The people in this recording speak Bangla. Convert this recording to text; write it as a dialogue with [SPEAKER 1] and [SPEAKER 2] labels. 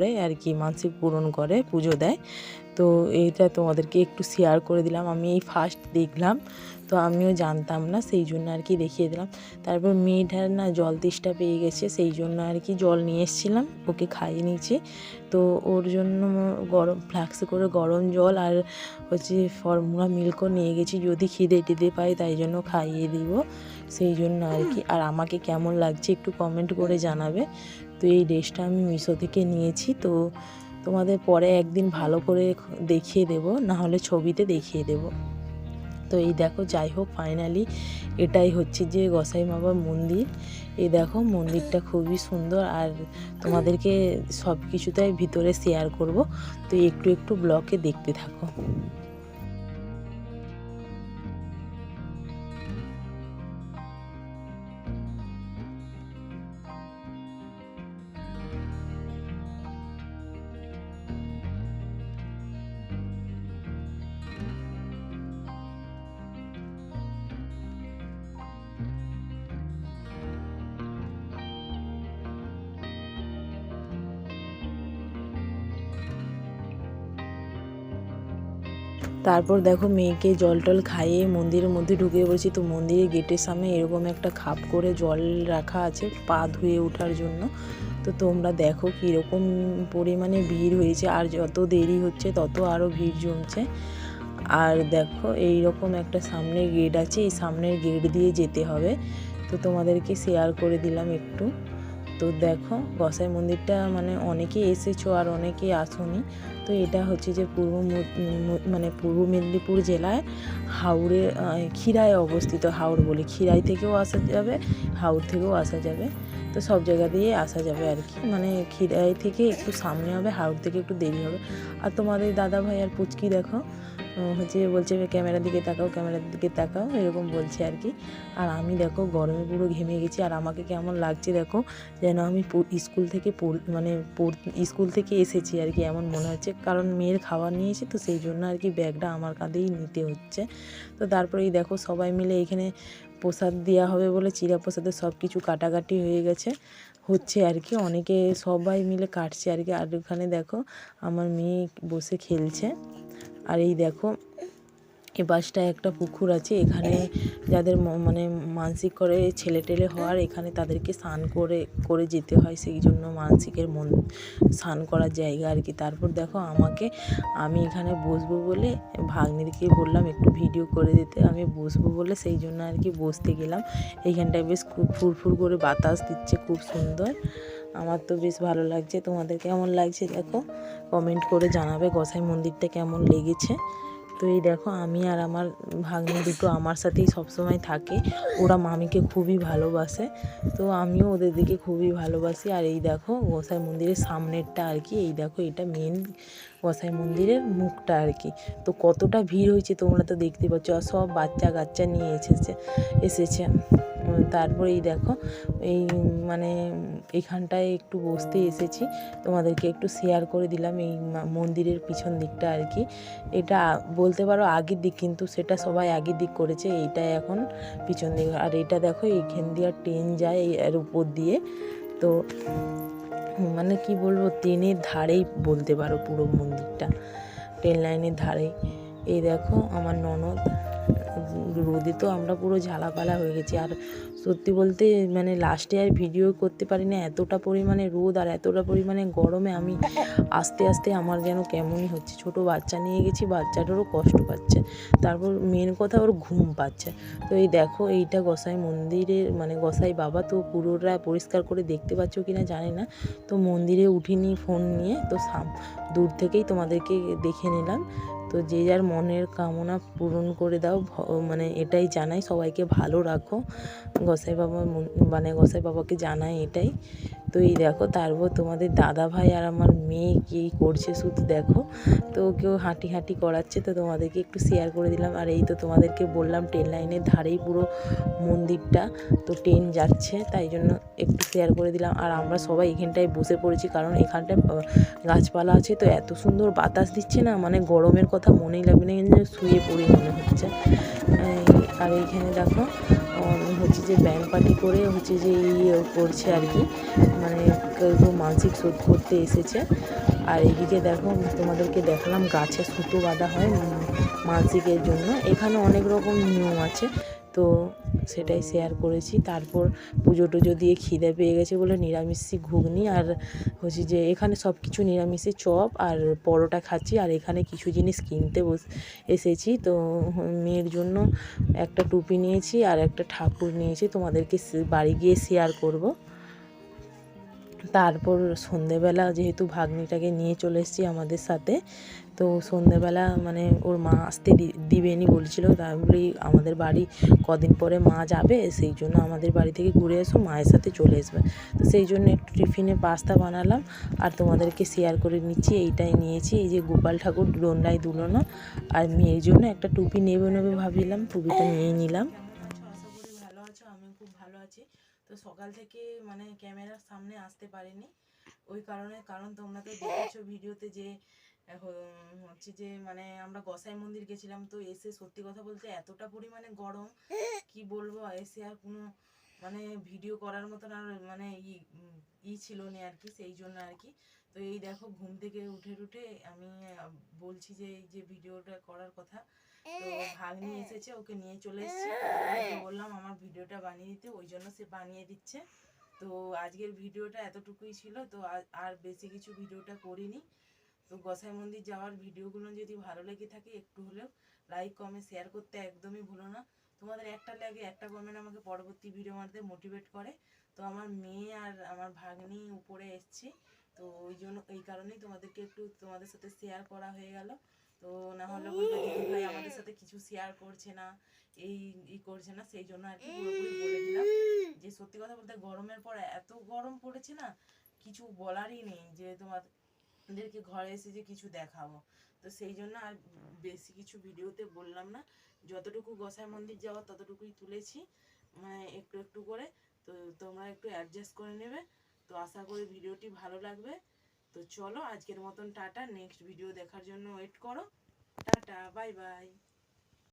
[SPEAKER 1] করে আর কি মানসিক পূরণ করে, পুজো দেয়। তো এইটা তোমাদেরকে একটু শেয়ার করে দিলাম। আমি এই ফার্স্ট দেখলাম, তো আমিও জানতাম না, সেই জন্য আর কি দেখিয়ে দিলাম। তারপর মেয়েটার না জল তেষ্টা পেয়ে গেছে, সেই জন্য আর কি জল নিয়ে এসেছিলাম, ওকে খাইয়ে নিয়েছি। তো ওর জন্য গরম ফ্লাক্সে করে গরম জল আর হচ্ছে ফর্মুলা মিল্কও নিয়ে গেছি, যদি খিদে টিদে পাই তাই জন্য খাইয়ে দিব। সেই জন্য আর কি, আর আমাকে কেমন লাগছে একটু কমেন্ট করে জানাবে। তো এই ড্রেসটা আমি মিশো থেকে নিয়েছি, তো তোমাদের পরে একদিন ভালো করে দেখিয়ে দেব না হলে ছবিতে দেখিয়ে দেব। তো এই দেখো, যাই হোক ফাইনালি এটাই হচ্ছে যে গোসাই বাবার মন্দির। এই দেখো, মন্দিরটা খুবই সুন্দর, আর তোমাদেরকে সব কিছুটাই ভিতরে শেয়ার করব। তো একটু একটু ব্লকে দেখতে থাকো। তারপর দেখো মেয়েকে জল টল খাইয়ে মন্দিরের মধ্যে ঢুকে পড়েছি তো মন্দিরের গেটের সামনে এরকম একটা খাপ করে জল রাখা আছে পা ধুয়ে ওঠার জন্য। তো তোমরা দেখো কীরকম পরিমাণে ভিড় হয়েছে আর যত দেরি হচ্ছে তত আরও ভিড় জমছে। আর দেখো এই রকম একটা সামনে গেট আছে, এই সামনের গেট দিয়ে যেতে হবে। তো তোমাদেরকে শেয়ার করে দিলাম একটু। তো দেখো, গসাই মন্দিরটা মানে অনেকেই এসেছ আর অনেকেই আসোনি। তো এটা হচ্ছে যে পূর্ব মানে পূর্ব মেদিনীপুর জেলায় হাওড়ে ক্ষীরায় অবস্থিত হাওড় বলে। ক্ষীরাই থেকেও আসা যাবে, হাওড় থেকেও আসা যাবে। তো সব জায়গা দিয়ে আসা যাবে আর কি। মানে ক্ষীরাই থেকে একটু সামনে হবে, হাওড় থেকে একটু দেরি হবে। আর তোমাদের দাদা ভাই আর পুচকি দেখো হচ্ছে বলছে, ক্যামেরার দিকে তাকাও, ক্যামেরার দিকে তাকাও। এরকম বলছে আর কি। আর আমি দেখো গরমে পুরো ঘেমে গেছি। আর আমাকে কেমন লাগছে দেখো, যেন আমি স্কুল থেকে মানে স্কুল থেকে এসেছি আর কি, এমন মনে হচ্ছে। কারণ মেয়ের খাবার নিয়েছি তো সেই জন্য আর কি ব্যাগটা আমার কাঁধেই নিতে হচ্ছে। তো তারপরে এই দেখো সবাই মিলে এখানে প্রসাদ দেওয়া হবে বলে চিরা প্রসাদের সব কিছু কাটাকাটি হয়ে গেছে। হচ্ছে আর কি, অনেকে সবাই মিলে কাটছে আর কি। আর ওখানে দেখো আমার মেয়ে বসে খেলছে। আর এই দেখো, এ পাশটায় একটা পুকুর আছে, এখানে যাদের মানে মানসিক করে ছেলে টেলে হওয়ার, এখানে তাদেরকে স্নান করে করে যেতে হয়, সেই জন্য মানসিকের মন, স্নান করার জায়গা আর কি। তারপর দেখো আমাকে, আমি এখানে বসবো বলে ভাগ্নিদিকে বললাম, একটু ভিডিও করে দিতে, আমি বসবো বলে সেই জন্য আর কি বসতে গেলাম। এইখানটায় বেশ খুব ফুরফুর করে বাতাস দিচ্ছে, খুব সুন্দর। আমার তো বেশ ভালো লাগছে। তোমাদের কেমন লাগছে দেখো? কমেন্ট করে জানাবে গোসাই মন্দিরটা কেমন লেগেছে। তো এই দেখো, আমি আর আমার ভাগ্নি দুটো আমার সাথেই সবসময় থাকে। ওরা মামিকে খুবই ভালোবাসে। তো আমিও ওদের দিকে খুবই ভালোবাসি। আর এই দেখো, গোসাই মন্দিরের সামনেরটা আর কি, এই দেখো, এটা মেন গোসাই মন্দিরের মুখটা আর কি। তো কতটা ভিড় হয়েছে তোমরা তো দেখতে পাচ্ছ, আর সব বাচ্চা কাচ্চা নিয়ে এসেছে এসেছে। উম, তারপরে এই দেখো এই মানে এখানটায় একটু বসতে এসেছি। তোমাদেরকে একটু শেয়ার করে দিলাম এই মন্দিরের পিছন দিকটা আর কি। এটা বলতে পারো আগের দিক কিন্তু সেটা সবাই আগের দিক করেছে এইটা এখন পিছন দিক। আর এটা দেখো এইখান দিয়ে ট্রেন যায় এর উপর দিয়ে। তো মানে কি বলব ট্রেনের ধারেই বলতে পারো পুরো মন্দিরটা। ট্রেন লাইনের ধারেই। এই দেখো আমার ননদ। রোদে তো আমরা পুরো ঝালাপালা হয়ে গেছি। আর সত্যি বলতে মানে লাস্টে আর ভিডিও করতে পারি না এতটা পরিমাণে রোদ আর এতটা পরিমাণে গরমে আমি আস্তে আস্তে আমার যেন কেমনই হচ্ছে। ছোট বাচ্চা নিয়ে গেছি, বাচ্চাটারও কষ্ট পাচ্ছে। তারপর মেন কথা ওর ঘুম পাচ্ছে। তো এই দেখো, এইটা গোসাই মন্দিরের মানে গোসাই বাবা তো পুরোটা পরিষ্কার করে দেখতে পাচ্ছ কি না জানি না। তো মন্দিরে উঠিনি ফোন নিয়ে, তো সাম দূর থেকেই তোমাদেরকে দেখে নিলাম। তো যে যার মনের কামনা পূরণ করে দাও মানে এটাই জানাই, সবাইকে ভালো রাখো। গোসাই বাবা মানে গোসাই বাবাকে জানাই এটাই। তো এই দেখো, তারপর তোমাদের দাদা ভাই আর আমার মেয়ে কী করছে শুধু দেখো। তো কেউ হাঁটি হাঁটি করাচ্ছে, তো তোমাদেরকে একটু শেয়ার করে দিলাম। আর এই তো তোমাদেরকে বললাম ট্রেন লাইনের ধারেই পুরো মন্দিরটা। তো ট্রেন যাচ্ছে, তাই জন্য একটু শেয়ার করে দিলাম। আর আমরা সবাই এখানটায় বসে পড়েছি, কারণ এখানটায় গাছপালা আছে, তো এত সুন্দর বাতাস দিচ্ছে না? মানে গরমের কথা মনেই লাগবে না শুয়ে পড়ি মনে হচ্ছে। আর এইখানে দেখো
[SPEAKER 2] যে ব্যান্ড পার্টি করে হচ্ছে যে ইয়ে করছে আর কি। মানে কেউ মানসিক শোধ করতে এসেছে। আর এদিকে দেখো তোমাদেরকে দেখালাম গাছে সুতো বাঁধা হয় উম, মানসিকের জন্য। এখানে অনেক রকম নিয়ম আছে তো সেটাই শেয়ার করেছি। তারপর পুজো টুজো দিয়ে খিদে পেয়ে গেছে বলে নিরামিষি ঘুগনি আর হচ্ছে যে এখানে সব কিছু নিরামিষে চপ আর পরোটা খাচ্ছি। আর এখানে কিছু জিনিস কিনতে বস এসেছি। তো মেয়ের জন্য একটা টুপি নিয়েছি আর একটা ঠাকুর নিয়েছি। তোমাদেরকে বাড়ি গিয়ে শেয়ার করব। তারপর সন্ধেবেলা যেহেতু ভাগ্নিটাকে নিয়ে চলে এসেছি আমাদের সাথে, তো সন্ধেবেলা মানে ওর মা আসতে দিবেনি বলছিল তারপরে আমাদের বাড়ি কদিন পরে মা যাবে, সেই জন্য আমাদের বাড়ি থেকে ঘুরে এসো, মায়ের সাথে চলে আসবে। তো সেই জন্য একটু টিফিনে পাস্তা বানালাম, আর তোমাদেরকে শেয়ার করে নিচ্ছি, এইটাই নিয়েছি, এই যে গোপাল ঠাকুর দোলনায় দুলনো, আর মেয়ের জন্য একটা টুপি নেবে নেবে ভাবিলাম, টুপিটা নিয়ে নিলাম। করি ভালো আছো আমি খুব ভালো আছি। তো সকাল থেকে মানে ক্যামেরার সামনে আসতে পারিনি। ওই কারণে কারণ তোমরা তো দেখেছ ভিডিওতে যে হচ্ছে যে মানে আমরা গোসাই মন্দির গেছিলাম তো এসে সত্যি কথা বলতে এতটা পরিমাণে গরম কি বলব? এসে আর কোনো মানে ভিডিও করার মতন আর মানে ই ই ছিল না আর কি সেই জন্য আর কি। তো এই দেখো ঘুম থেকে উঠে উঠে আমি বলছি যে এই যে ভিডিওটা করার কথা তো ভাগ্নি এসেছে ওকে নিয়ে চলে এসেছি। বললাম আমার ভিডিওটা বানিয়ে দিতে। ওই জন্য সে বানিয়ে দিচ্ছে। তো আজকের ভিডিওটা এতটুকুই ছিল। তো আর- আর বেশি কিছু ভিডিওটা করিনি। তো গোসাই মন্দির যাওয়ার ভিডিওগুলো যদি ভালো লেগে থাকে একটু হলেও লাইক কমেন্ট শেয়ার করতে একদমই ভুলো না। তোমাদের একটা লাগে একটা কমেন্ট আমাকে পরবর্তী ভিডিও মারতে মোটিভেট করে। তো আমার মেয়ে আর আমার ভাগ্নি উপরে এসছে। তো ওই জন্য এই কারণেই তোমাদেরকে একটু তোমাদের সাথে শেয়ার করা হয়ে গেল। তো না হলে ভাই আমাদের সাথে কিছু শেয়ার করছে না, এই ই করছে না, সেই জন্য আর কি পুরোপুরি বলে দিলাম। যে সত্যি কথা বলতে গরমের পর এত গরম পড়েছে না, কিছু বলারই নেই যে তোমাদেরকে ঘরে এসে যে কিছু দেখাবো। তো সেই জন্য আর বেশি কিছু ভিডিওতে বললাম না, যতটুকু গোসাই মন্দির যাওয়া ততটুকুই তুলেছি মানে একটু একটু করে। তো তোমরা একটু অ্যাডজাস্ট করে নেবে। তো আশা করি ভিডিওটি ভালো লাগবে। তো চলো আজকের মতন টাটা নেক্সট ভিডিও দেখার জন্য ওয়েট করো। Tata bye bye